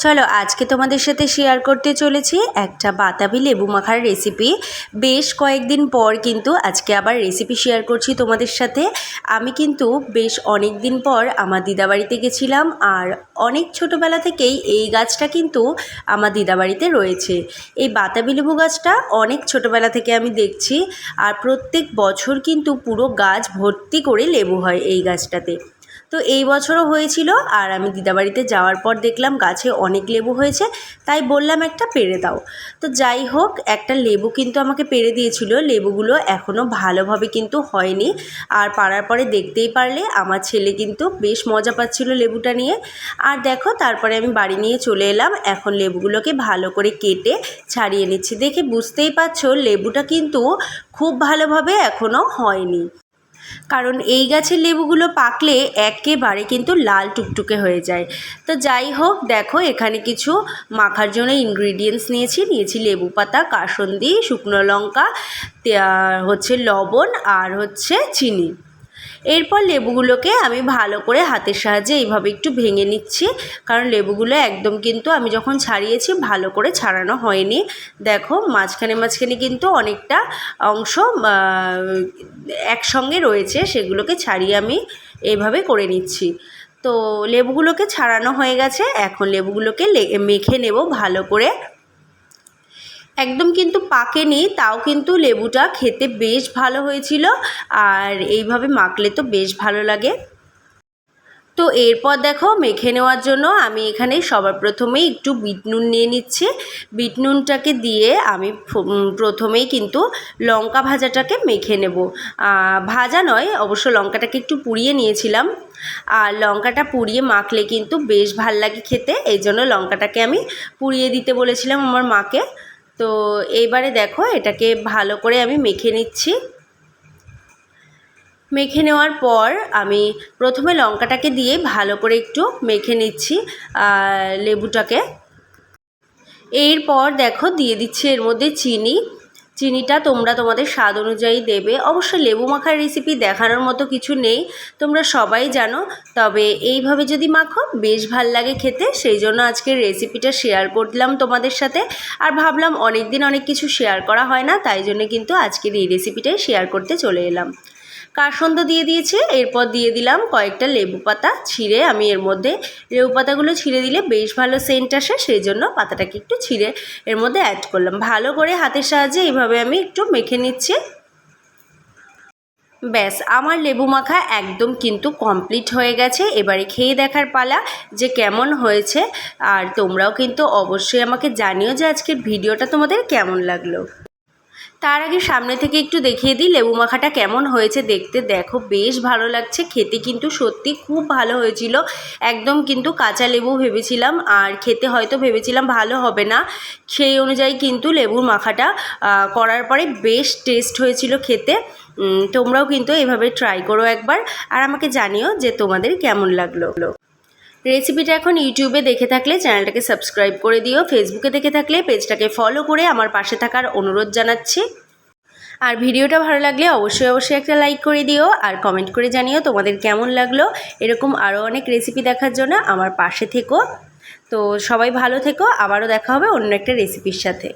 চলো আজকে তোমাদের সাথে শেয়ার করতে চলেছি একটা বাতাবি লেবু মাখার রেসিপি বেশ কয়েকদিন পর কিন্তু আজকে আবার রেসিপি শেয়ার করছি তোমাদের সাথে। আমি কিন্তু বেশ অনেক দিন পর আমার দিদাবাড়িতে গেছিলাম আর অনেক ছোটোবেলা থেকেই এই গাছটা কিন্তু আমার দিদাবাড়িতে রয়েছে। এই বাতাবি লেবু গাছটা অনেক ছোটোবেলা থেকে আমি দেখছি আর প্রত্যেক বছর কিন্তু পুরো গাছ ভর্তি করে লেবু হয় এই গাছটাতে। তো এই বছরও হয়েছিল আর আমি দিদাবাড়িতে যাওয়ার পর দেখলাম গাছে অনেক লেবু হয়েছে, তাই বললাম একটা পেরে দাও। তো যাই হোক, একটা লেবু কিন্তু আমাকে পেরে দিয়েছিল, লেবুগুলো এখনও ভালোভাবে কিন্তু হয়নি। আর পাড়ার পরে দেখতেই পারলে, আমার ছেলে কিন্তু বেশ মজা পাচ্ছিল লেবুটা নিয়ে। আর দেখো, তারপরে আমি বাড়ি নিয়ে চলে এলাম, এখন লেবুগুলোকে ভালো করে কেটে ছাড়িয়ে নিচ্ছি। দেখে বুঝতেই পারছ, লেবুটা কিন্তু খুব ভালোভাবে এখনও হয়নি। কারণ এই গাছের লেবুগুলো পাকলে একেবারে কিন্তু লাল টুকটুকে হয়ে যায়। তো যাই হোক, দেখো এখানে কিছু মাখার জন্য ইনগ্রিডিয়েন্টস নিয়েছি। নিয়েছি লেবু পাতা, কাসন্দি, শুকনো লঙ্কা হচ্ছে লবণ আর হচ্ছে চিনি। এরপর লেবুগুলোকে আমি ভালো করে হাতের সাহায্যে এইভাবে একটু ভেঙে নিচ্ছি। কারণ লেবুগুলো একদম কিন্তু আমি যখন ছাড়িয়েছি ভালো করে ছাড়ানো হয়নি। দেখো, মাঝখানে মাঝখানে কিন্তু অনেকটা অংশ একসঙ্গে রয়েছে, সেগুলোকে ছাড়িয়ে আমি এইভাবে করে নিচ্ছি। তো লেবুগুলোকে ছাড়ানো হয়ে গেছে। এখন লেবুগুলোকে মেখে নেব ভালো করে। একদম কিন্তু পাকেনি, তাও কিন্তু লেবুটা খেতে বেশ ভালো হয়েছিল আর এইভাবে মাখলে তো বেশ ভালো লাগে। তো এরপর দেখো মেখে নেওয়ার জন্য আমি এখানে সবার প্রথমেই একটু বিট নুন নিয়ে নিচ্ছি। বিট নুনটাকে দিয়ে আমি প্রথমেই কিন্তু লঙ্কা ভাজাটাকে মেখে নেব। ভাজা নয়, অবশ্য লঙ্কাটাকে একটু পুড়িয়ে নিয়েছিলাম। আর লঙ্কাটা পুড়িয়ে মাখলে কিন্তু বেশ ভালো লাগে খেতে, এই জন্য লঙ্কাটাকে আমি পুড়িয়ে দিতে বলেছিলাম আমার মাকে। তো এইবারে দেখো, এটাকে ভালো করে আমি মেখে নিচ্ছি। মেখে নেওয়ার পর আমি প্রথমে লঙ্কাটাকে দিয়ে ভালো করে একটু মেখে নিচ্ছি লেবুটাকে। এরপর দেখো, দিয়ে দিচ্ছি এর মধ্যে চিনি। চিনিটা তোমরা তোমাদের স্বাদ অনুযায়ী দেবে। অবশ্য লেবু মাখার রেসিপি দেখানোর মতো কিছু নেই। তোমরা সবাই জানো। তবে এইভাবে যদি মাখো, বেশ ভালো লাগে খেতে। সেই জন্য আজকের রেসিপিটা শেয়ার করলাম তোমাদের সাথে। আর ভাবলাম অনেক দিন অনেক কিছু শেয়ার করা হয় না, তাই জন্য কিন্তু আজকের এই রেসিপিটাই শেয়ার করতে চলে এলাম। কাসন্দ দিয়ে দিয়েছে? এরপর দিয়ে দিলাম কয়েকটা লেবু পাতা ছিঁড়ে আমি এর মধ্যে লেবু পাতাগুলো ছিঁড়ে দিলে বেশ ভালো সেন্ট আসে সেই জন্য পাতাটাকে একটু ছিঁড়ে এর মধ্যে অ্যাড করলাম। ভালো করে হাতের সাহায্যে এইভাবে আমি একটু মেখে নিচ্ছি। ব্যাস, আমার লেবু মাখা একদম কিন্তু কমপ্লিট হয়ে গেছে। এবারে খেয়ে দেখার পালা যে কেমন হয়েছে, আর তোমরাও কিন্তু অবশ্যই আমাকে জানিও যে আজকের ভিডিওটা তোমাদের কেমন লাগল। তার আগে সামনে থেকে একটু দেখিয়ে দিই, লেবু মাখাটা কেমন হয়েছে দেখতে। দেখো, বেশ ভালো লাগছে, খেতে কিন্তু সত্যি খুব ভালো হয়েছিল। একদম কিন্তু কাঁচা লেবু ভেবেছিলাম, আর খেতে হয়তো ভেবেছিলাম ভালো হবে না। সেই অনুযায়ী কিন্তু লেবুর মাখাটা করার পরে বেশ টেস্ট হয়েছিল খেতে। তোমরাও কিন্তু এভাবে ট্রাই করো একবার, আর আমাকে জানিও যে তোমাদের কেমন লাগল। রেসিপিটা এখন ইউটিউবে দেখে থাকলে চ্যানেলটাকে সাবস্ক্রাইব করে দিও ফেসবুকে দেখে থাকলে পেজটাকে ফলো করে আমার পাশে থাকার অনুরোধ জানাচ্ছি। আর ভিডিওটা ভালো লাগলে অবশ্যই অবশ্যই একটা লাইক করে দিও আর কমেন্ট করে জানিও তোমাদের কেমন লাগল। এরকম আরও অনেক রেসিপি দেখার জন্য আমার পাশে থেকো। তো সবাই ভালো থেকো, আবারও দেখা হবে অন্য একটা রেসিপির সাথে।